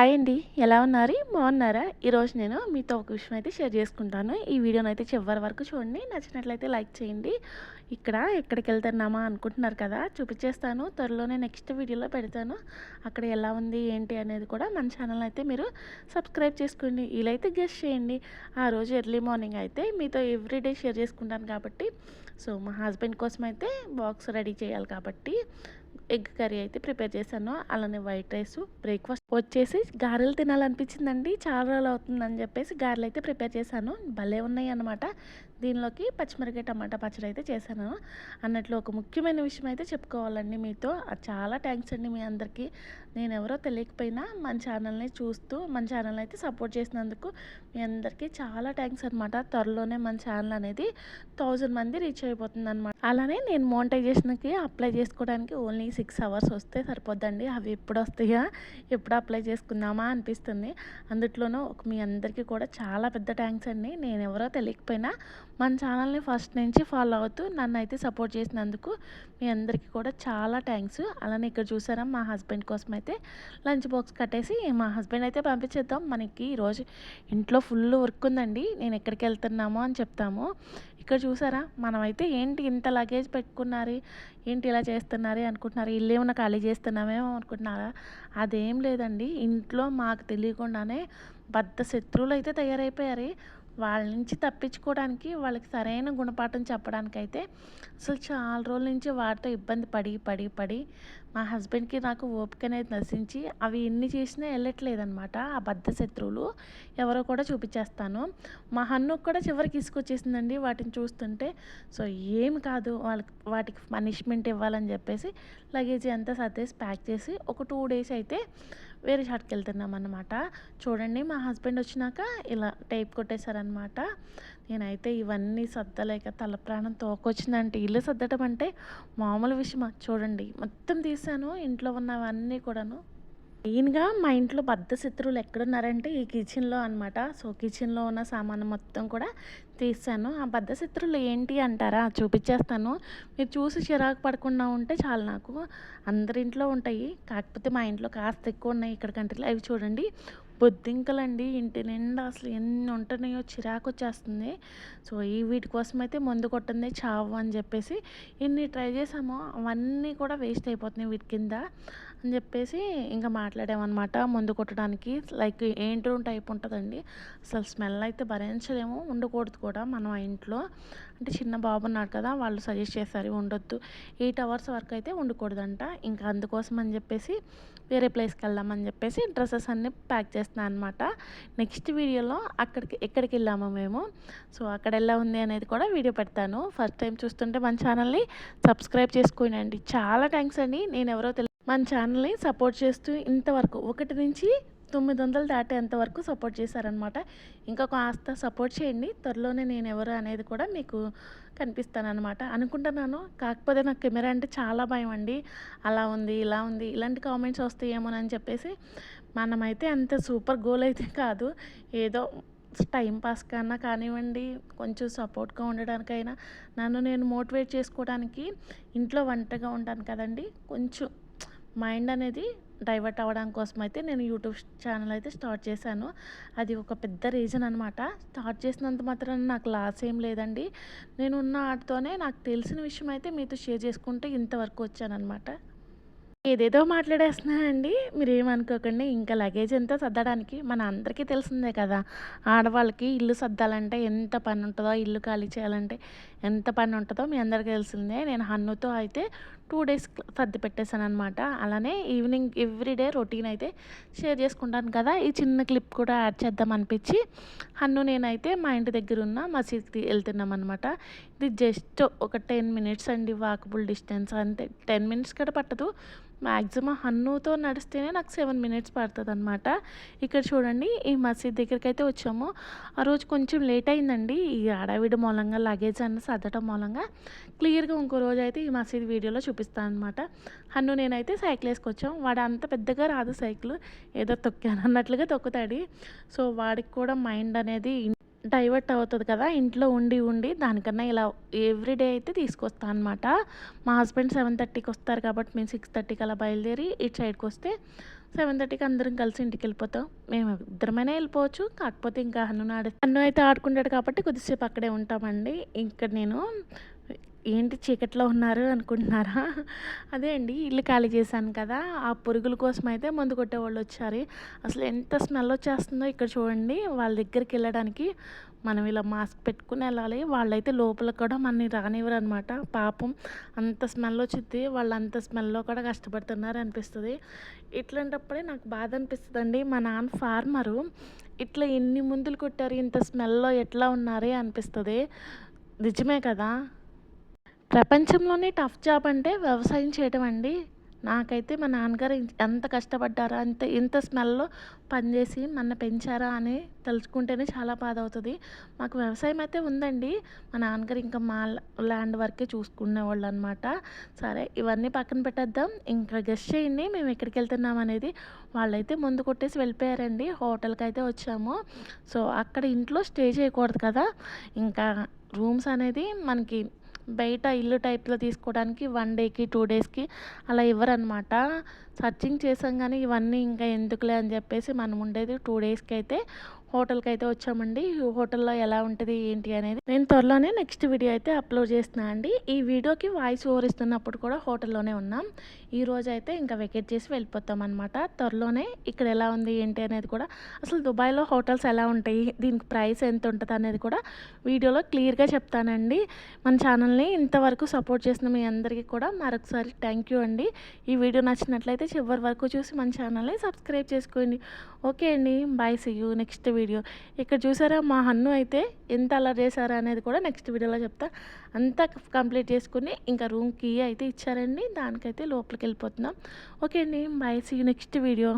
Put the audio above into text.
Hi అండి. ఎలా ఉన్నారు? బాగున్నారా? ఈరోజు నేను మీతో ఒక విషయం అయితే షేర్ చేసుకుంటాను. ఈ వీడియోని అయితే చివరి వరకు చూడండి. నచ్చినట్లయితే లైక్ చేయండి. ఇక్కడ ఎక్కడికి వెళ్తున్నామా అనుకుంటున్నారు కదా చూపించేస్తాను. త్వరలోనే నెక్స్ట్ వీడియోలో పెడతాను. అక్కడ ఎలా ఉంది ఏంటి అనేది కూడా మన ఛానల్ అయితే మీరు సబ్స్క్రైబ్ చేసుకోండి. వీలైతే గెస్ట్ చేయండి. ఆ రోజు ఎర్లీ మార్నింగ్ అయితే మీతో ఎవ్రీడే షేర్ చేసుకుంటాను కాబట్టి సో మా హస్బెండ్ కోసం అయితే బాక్స్ రెడీ చేయాలి కాబట్టి ఎగ్ కర్రీ అయితే ప్రిపేర్ చేశాను. అలానే వైట్ రైస్ బ్రేక్ఫాస్ట్. వచ్చేసి గారెలు తినాలనిపించిందండి. చాలా రోజులు అవుతుందని చెప్పేసి గారెలు అయితే ప్రిపేర్ చేశాను. భలే ఉన్నాయి అనమాట దీనిలోకి పచ్చిమిరకాయ టమాటా పచ్చడి అయితే చేశాను. అన్నట్లు ఒక ముఖ్యమైన విషయం అయితే చెప్పుకోవాలండి మీతో. చాలా థ్యాంక్స్ అండి మీ అందరికీ. నేను ఎవరో తెలియకపోయినా మన ఛానల్ని చూస్తూ మన ఛానల్ అయితే సపోర్ట్ చేసినందుకు మీ అందరికీ చాలా థ్యాంక్స్ అనమాట త్వరలోనే మన ఛానల్ అనేది థౌజండ్ మంది రీచ్ అయిపోతుంది అనమాట అలానే నేను మోనిటైజేషన్కి అప్లై చేసుకోవడానికి ఓన్లీ సిక్స్ అవర్స్ వస్తే సరిపోద్దండి. అవి ఎప్పుడు వస్తాయా ఎప్పుడు అప్లై చేసుకుందామా అనిపిస్తుంది. అందుట్లోనూ మీ అందరికీ కూడా చాలా పెద్ద థ్యాంక్స్ అండి. నేను ఎవరో తెలియకపోయినా మన ఛానల్ని ఫస్ట్ నుంచి ఫాలో అవుతూ నన్ను అయితే సపోర్ట్ చేసినందుకు మీ అందరికీ కూడా చాలా థ్యాంక్స్. అలానే ఇక్కడ చూసారా మా హస్బెండ్ కోసం అయితే లంచ్ బాక్స్ కట్టేసి మా హస్బెండ్ అయితే పంపించేద్దాం. మనకి ఈరోజు ఇంట్లో ఫుల్ వర్క్ ఉందండి. నేను ఎక్కడికి వెళ్తున్నామో అని చెప్తాము. ఇక్కడ చూసారా మనమైతే ఏంటి ఇంత లగేజ్ పెట్టుకున్నారు ఏంటి ఇలా చేస్తున్నారు అనుకుంటున్నారు ఇల్లు ఏమన్నా ఖాళీ చేస్తున్నామేమో అనుకుంటున్నారా? అదేం లేదండి. ఇంట్లో మాకు తెలియకుండానే బద్ద శత్రువులు అయితే తయారైపోయారు. వాళ్ళ నుంచి తప్పించుకోవడానికి వాళ్ళకి సరైన గుణపాఠం చెప్పడానికైతే అసలు చాలా రోజుల నుంచి వాటితో ఇబ్బంది పడి పడి పడి మా హస్బెండ్కి నాకు ఓపిక అనేది నశించి అవి ఎన్ని చేసినా వెళ్ళట్లేదనమాట ఆ బద్ధ శత్రువులు ఎవరో కూడా చూపించేస్తాను. మా హన్ను కూడా చివరికి తీసుకొచ్చేసిందండి వాటిని చూస్తుంటే. సో ఏమి కాదు వాళ్ళకి వాటికి పనిష్మెంట్ ఇవ్వాలని చెప్పేసి లగేజ్ అంతా సర్దేసి ప్యాక్ చేసి ఒక టూ డేస్ అయితే వేరే షాట్కి వెళ్తున్నాం అనమాట చూడండి మా హస్బెండ్ వచ్చినాక ఇలా టైప్ కొట్టేశారనమాట నేనైతే ఇవన్నీ సర్దలేక తల ప్రాణం తోకొచ్చిందంటే ఇల్లు సర్దడం అంటే మామూలు విషయమా? చూడండి మొత్తం తీసాను ఇంట్లో ఉన్నవన్నీ కూడాను. మెయిన్గా మా ఇంట్లో బద్ద శత్రువులు ఎక్కడున్నారంటే ఈ కిచెన్లో అనమాట సో కిచెన్లో ఉన్న సామాను మొత్తం కూడా తీసాను. ఆ బద్ద శత్రువులు ఏంటి అంటారా? చూపించేస్తాను మీరు చూసి చిరాకు పడకుండా ఉంటే చాలు నాకు. అందరింట్లో ఉంటాయి. కాకపోతే మా ఇంట్లో కాస్త ఎక్కువ ఉన్నాయి. ఇక్కడ కంట్రీలో అవి చూడండి. బొద్దింకలండి. ఇంటి నిండా అసలు ఎన్ని ఉంటున్నాయో చిరాకు వచ్చేస్తుంది. సో ఈ వీటి కోసం అయితే మందు కొట్టింది చావు అని చెప్పేసి ఇన్ని ట్రై చేసామో అవన్నీ కూడా వేస్ట్ అయిపోతున్నాయి వీటి కింద. అని చెప్పేసి ఇంకా మాట్లాడామన్నమాట ముందు కొట్టడానికి. లైక్ ఏంటో టైప్ ఉంటుందండి. అసలు స్మెల్ అయితే భరించలేము. ఉండకూడదు కూడా మనం ఆ ఇంట్లో. అంటే చిన్న బాబు ఉన్నాడు కదా వాళ్ళు సజెస్ట్ చేశారు ఉండొద్దు. ఎయిట్ అవర్స్ వరకు అయితే ఉండకూడదంట. ఇంకా అందుకోసం అని చెప్పేసి వేరే ప్లేస్కి వెళ్దామని చెప్పేసి డ్రెస్సెస్ అన్నీ ప్యాక్ చేస్తున్నాను అనమాట నెక్స్ట్ వీడియోలో అక్కడికి ఎక్కడికి వెళ్ళాము మేము. సో అక్కడ ఎలా ఉంది అనేది కూడా వీడియో పెడతాను. ఫస్ట్ టైం చూస్తుంటే మన ఛానల్ని సబ్స్క్రైబ్ చేసుకోనండి. చాలా థ్యాంక్స్ అండి. నేను ఎవరో తెలి మన ఛానల్ని సపోర్ట్ చేస్తూ ఇంతవరకు ఒకటి నుంచి తొమ్మిది వందలు దాటేంత వరకు సపోర్ట్ చేశారనమాట ఇంకా కాస్త సపోర్ట్ చేయండి. త్వరలోనే నేను ఎవరు అనేది కూడా మీకు కనిపిస్తానమాట అనుకుంటున్నాను. కాకపోతే నాకు కెమెరా అంటే చాలా భయం అండి. అలా ఉంది ఇలా ఉంది ఇలాంటి కామెంట్స్ వస్తాయేమోనని చెప్పేసి మనమైతే అంత సూపర్ గోల్ అయితే కాదు. ఏదో టైం పాస్ కన్నా కానివ్వండి కొంచెం సపోర్ట్గా ఉండడానికైనా. నన్ను నేను మోటివేట్ చేసుకోవడానికి ఇంట్లో వంటగా ఉంటాను కదండి. కొంచెం మైండ్ అనేది డైవర్ట్ అవ్వడం కోసం అయితే నేను యూట్యూబ్ ఛానల్ అయితే స్టార్ట్ చేశాను. అది ఒక పెద్ద రీజన్ అనమాట స్టార్ట్ చేసినంత మాత్రం నాకు లాస్ ఏం లేదండి. నేను ఉన్న ఆటతోనే నాకు తెలిసిన విషయం అయితే మీతో షేర్ చేసుకుంటే ఇంతవరకు వచ్చానమాట ఏదేదో మాట్లాడేస్తున్నానండి మీరు ఏమనుకోకండి ఇంకా లగేజ్ ఎంత సర్దడానికి మన అందరికీ తెలిసిందే కదా. ఆడవాళ్ళకి ఇల్లు సర్దాలంటే ఎంత పని ఉంటుందో ఇల్లు ఖాళీ చేయాలంటే ఎంత పని ఉంటుందో మీ అందరికీ తెలిసిందే. నేను హన్నుతో అయితే టూ డేస్ సర్ది పెట్టేశాను అనమాట అలానే ఈవినింగ్ ఎవ్రీడే రొటీన్ అయితే షేర్ చేసుకుంటాను కదా. ఈ చిన్న క్లిప్ కూడా యాడ్ చేద్దాం అనిపించి హన్ను నేనైతే మా ఇంటి దగ్గర ఉన్న మసీద్కి వెళ్తున్నాం అనమాట ఇది జస్ట్ ఒక టెన్ మినిట్స్ అండి వాకబుల్ డిస్టెన్స్ అంతే. టెన్ మినిట్స్ కూడా పట్టదు. మ్యాక్సిమం హన్నుతో నడిస్తేనే నాకు సెవెన్ మినిట్స్ పడుతుంది అనమాట ఇక్కడ చూడండి ఈ మసీద్ దగ్గరికి అయితే వచ్చాము. ఆ రోజు కొంచెం లేట్ అయిందండి. ఈ ఆడావిడ మూలంగా లగేజ్ అన్న సర్దటం మూలంగా క్లియర్గా ఇంకో రోజు అయితే ఈ మసీద్ వీడియోలో చూపిస్తాను అనమాట హన్ను నేనైతే సైకిల్ వేసుకొచ్చాం. వాడు అంత పెద్దగా రాదు సైకిల్ ఏదో తొక్కాను అన్నట్లుగా తొక్కుతాడు. సో వాడికి కూడా మైండ్ అనేది డైవర్ట్ అవుతుంది కదా ఇంట్లో ఉండి ఉండి దానికన్నా ఇలా ఎవ్రీడే అయితే తీసుకొస్తాను అనమాట మా హస్బెండ్ సెవెన్ థర్టీకి వస్తారు కాబట్టి మేము సిక్స్ థర్టీకి అలా బయలుదేరి ఇటు సైడ్కి వస్తే సెవెన్ థర్టీకి అందరం కలిసి ఇంటికి వెళ్ళిపోతాం. మేము ఇద్దరమైనా వెళ్ళిపోవచ్చు కాకపోతే ఇంకా హన్ను ఆడి హన్ను అయితే ఆడుకుంటాడు కాబట్టి కొద్దిసేపు అక్కడే ఉంటామండి. ఇక్కడ నేను ఏంటి చీకట్లో ఉన్నారు అనుకుంటున్నారా? అదే అండి ఇల్లు ఖాళీ చేశాను కదా ఆ పురుగుల కోసం అయితే మందు కొట్టేవాళ్ళు వచ్చారు. అసలు ఎంత స్మెల్ వచ్చేస్తుందో ఇక్కడ చూడండి వాళ్ళ దగ్గరికి వెళ్ళడానికి మనం ఇలా మాస్క్ పెట్టుకుని వెళ్ళాలి. వాళ్ళైతే లోపల కూడా మనని రానివ్వరు అనమాట పాపం అంత స్మెల్ వచ్చింది వాళ్ళు అంత స్మెల్లో కూడా కష్టపడుతున్నారు అనిపిస్తుంది. ఇట్లాంటప్పుడే నాకు బాధ అనిపిస్తుందండి. మా నాన్న ఫార్మరు ఇట్లా ఎన్ని ముందులు కొట్టారు ఇంత స్మెల్లో ఎట్లా ఉన్నారే? అనిపిస్తుంది. నిజమే కదా ప్రపంచంలోనే టఫ్ జాబ్ అంటే వ్యవసాయం చేయడం అండి. నాకైతే మా నాన్నగారు ఎంత కష్టపడ్డారా అంత ఇంత స్మెల్లో పనిచేసి మన పెంచారా అని తలుచుకుంటేనే చాలా బాధ అవుతుంది మాకు వ్యవసాయం అయితే ఉందండి. మా నాన్నగారు ఇంకా మా ల్యాండ్ వరకే చూసుకునేవాళ్ళు అనమాట సరే ఇవన్నీ పక్కన పెట్టేద్దాం. ఇంకా గెస్ట్ చేయండి మేము ఎక్కడికి వెళ్తున్నాం అనేది. వాళ్ళైతే ముందు కొట్టేసి వెళ్ళిపోయారండి. హోటల్కి అయితే వచ్చాము. సో అక్కడ ఇంట్లో స్టే చేయకూడదు కదా. ఇంకా రూమ్స్ అనేది మనకి బయట ఇల్లు టైప్లో తీసుకోవడానికి వన్ డేకి టూ డేస్కి అలా ఇవ్వరనమాట సర్చింగ్ చేసాం కానీ ఇవన్నీ ఇంకా ఎందుకులే అని చెప్పేసి మనం ఉండేది టూ డేస్కి అయితే హోటల్కి అయితే వచ్చామండి. హోటల్లో ఎలా ఉంటుంది ఏంటి అనేది నేను త్వరలోనే నెక్స్ట్ వీడియో అయితే అప్లోడ్ చేస్తున్నా అండి. ఈ వీడియోకి వాయిస్ ఓవర్ ఇస్తున్నప్పుడు కూడా హోటల్లోనే ఉన్నాం. ఈ రోజు అయితే ఇంకా వెకేట్ చేసి వెళ్ళిపోతాం అనమాట త్వరలోనే ఇక్కడ ఎలా ఉంది ఏంటి అనేది కూడా అసలు దుబాయ్లో హోటల్స్ ఎలా ఉంటాయి దీనికి ప్రైస్ ఎంత ఉంటుంది అనేది కూడా వీడియోలో క్లియర్గా చెప్తానండి. మన ఛానల్ని ఇంతవరకు సపోర్ట్ చేసిన మీ అందరికీ కూడా మరొకసారి థ్యాంక్ యూ అండి. ఈ వీడియో నచ్చినట్లయితే చివరి వరకు చూసి మన ఛానల్ని సబ్స్క్రైబ్ చేసుకోండి. ఓకే అండి. Bye. See you. Next video video. ఇక్కడ చూసారా మా హన్ను అయితే ఎంత అలా చేశారా అనేది కూడా నెక్స్ట్ వీడియోలో చెప్తా. అంతా కంప్లీట్ చేసుకుని ఇంకా రూమ్ కీ అయితే ఇచ్చారండి. దానికైతే లోపలికి వెళ్ళిపోతున్నాం. ఓకే అండి బాయ్ సీ నెక్స్ట్ వీడియో